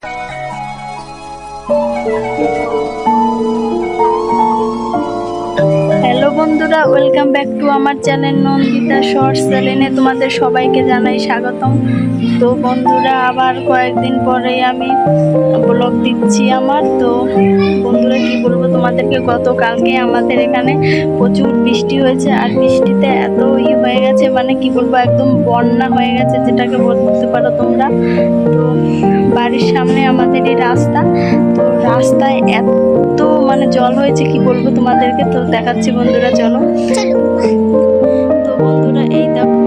Bye. বন্ধুরা welcome back to আমার channel Nandita shorts চ্যানেলে তোমাদের সবাইকে জানাই স্বাগতম। তো বন্ধুরা, আবার কয়েকদিন পরে আমি ব্লগ দিচ্ছি আমার। তো বন্ধুরা, কি বলব তোমাদেরকে, গতকালকে আমাদের এখানে প্রচুর বৃষ্টি হয়েছে। আর বৃষ্টিতে এত ই হয়ে গেছে মানে কি বলব, একদম বন্যা হয়ে গেছে, যেটাকে বলতে পারো তোমরা। তো বাড়ির সামনে আমাদের এই রাস্তা। তো জল হয়েছে কি বলব তোমাদেরকে? তো দেখাচ্ছি বন্ধুরা চলো। তো বন্ধুরা এই দেখো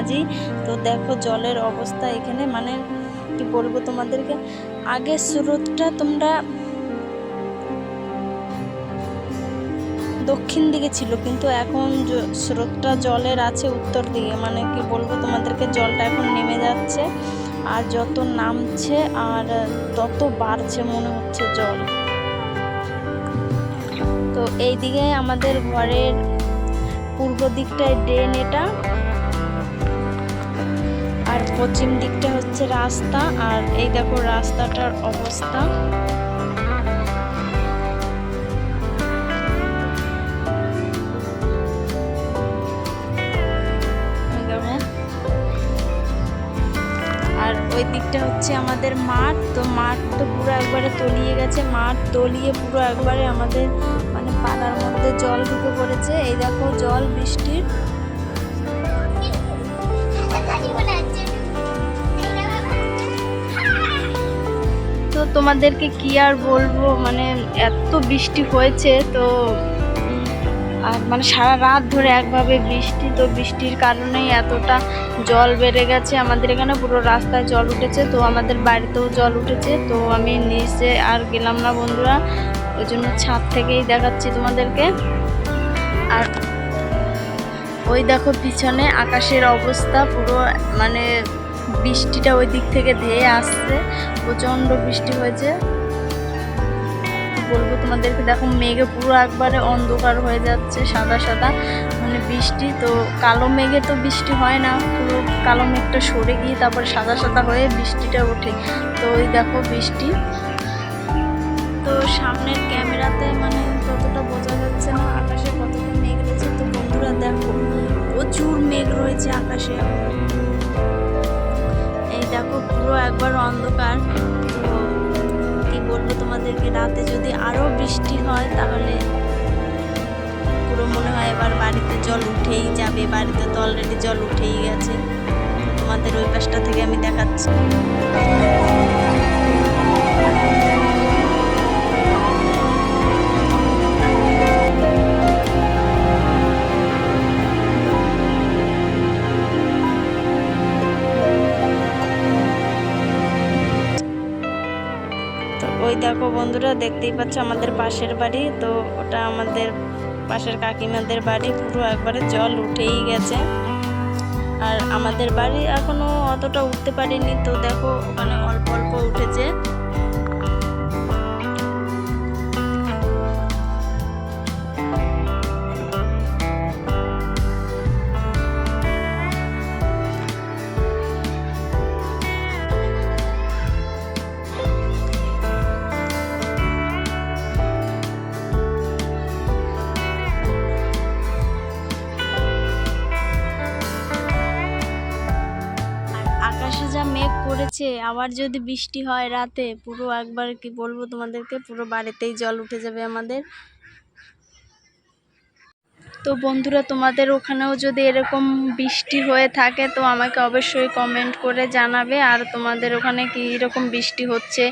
বাসন তো দেখো জলের অবস্থা এখানে। মানে কি বলব তোমাদেরকে? আগে স্রোতটা তোমরা দক্ষিণ দিকে ছিল, কিন্তু এখন স্রোতটা জলের আছে উত্তর দিকে। মানে কি বলব তোমাদেরকে, জলটা এখন নেমে যাচ্ছে আর যত নামছে আর তত বাড়ছে মনে হচ্ছে জল। তো এই দিকে আমাদের ঘরের পূর্ব দিকটায় ড্রেন এটা। পশ্চিম দিকটা হচ্ছে রাস্তা আর এই দেখো রাস্তাটার অবস্থা। আর ওই দিকটা হচ্ছে আমাদের মাঠ, তো মাঠ তো পুরো একবারে তলিয়ে গেছে, মাঠ তলিয়ে পুরো একবারে আমাদের মানে পাড়ার মধ্যে জল ঢুকে পড়েছে। এই দেখো জল বৃষ্টির তো তোমাদেরকে কি আর বলব? মানে এত বৃষ্টি হয়েছে তো আর মানে সারা রাত ধরে একভাবে বৃষ্টি, তো বৃষ্টির কারণেই এতটা জল বেড়ে গেছে। আমাদের এখানে পুরো রাস্তায় জল উঠেছে, তো আমাদের বাড়িতেও জল উঠেছে। তো আমি নিচে আর গেলাম না বন্ধুরা, ওই জন্য ছাদ থেকেই দেখাচ্ছি তোমাদেরকে। আর ওই দেখো পিছনে আকাশের অবস্থা পুরো মানে বৃষ্টিটা ওই দিক থেকে ধেয়ে আসছে, প্রচণ্ড বৃষ্টি হয়েছে। বলব তোমাদেরকে, দেখো মেঘে পুরো একবারে অন্ধকার হয়ে যাচ্ছে, সাদা সাদা মানে বৃষ্টি তো, কালো মেঘে তো বৃষ্টি হয় না, পুরো কালো মেঘটা সরে গিয়ে তারপর সাদা সাদা হয়ে বৃষ্টিটা ওঠে। তো ওই দেখো বৃষ্টি। তো সামনের ক্যামেরাতে মানে ততটা বোঝা যাচ্ছে না আকাশে কতটা মেঘ রয়েছে। তো বন্ধুরা দেখো, প্রচুর মেঘ রয়েছে আকাশে। দেখো পুরো একবার অন্ধকার। তো কি বলব তোমাদেরকে, রাতে যদি আরও বৃষ্টি হয় তাহলে পুরো মনে হয় এবার বাড়িতে জল উঠেই যাবে, বাড়িতে তো অলরেডি জল উঠেই গেছে। তোমাদের ওই পাশটা থেকে আমি দেখাচ্ছি। দেখো বন্ধুরা, দেখতেই পাচ্ছ আমাদের পাশের বাড়ি। তো ওটা আমাদের পাশের কাকিমাদের বাড়ি। পুরো একবারে জল উঠেই গেছে। আর আমাদের বাড়ি এখনও অতটা উঠতে পারিনি। তো দেখো, ওখানে অল্প অল্প উঠেছে। যা মেঘ করেছে, আবার যদি বৃষ্টি হয় রাতে, পুরো একবার কি বলব তোমাদেরকে, পুরো বাড়িতেই জল উঠে যাবে আমাদের। তো বন্ধুরা, তোমাদের ওখানেও যদি এরকম বৃষ্টি হয়ে থাকে, তো আমাকে অবশ্যই কমেন্ট করে জানাবে, আর তোমাদের ওখানে কি রকম বৃষ্টি হচ্ছে,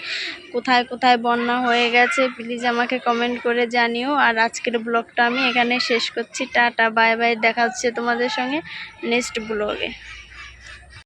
কোথায় কোথায় বন্যা হয়ে গেছে প্লিজ আমাকে কমেন্ট করে জানিও। আর আজকের ব্লগটা আমি এখানে শেষ করছি, টাটা বাই বাই দেখা হচ্ছে তোমাদের সঙ্গে নেক্সট ব্লগে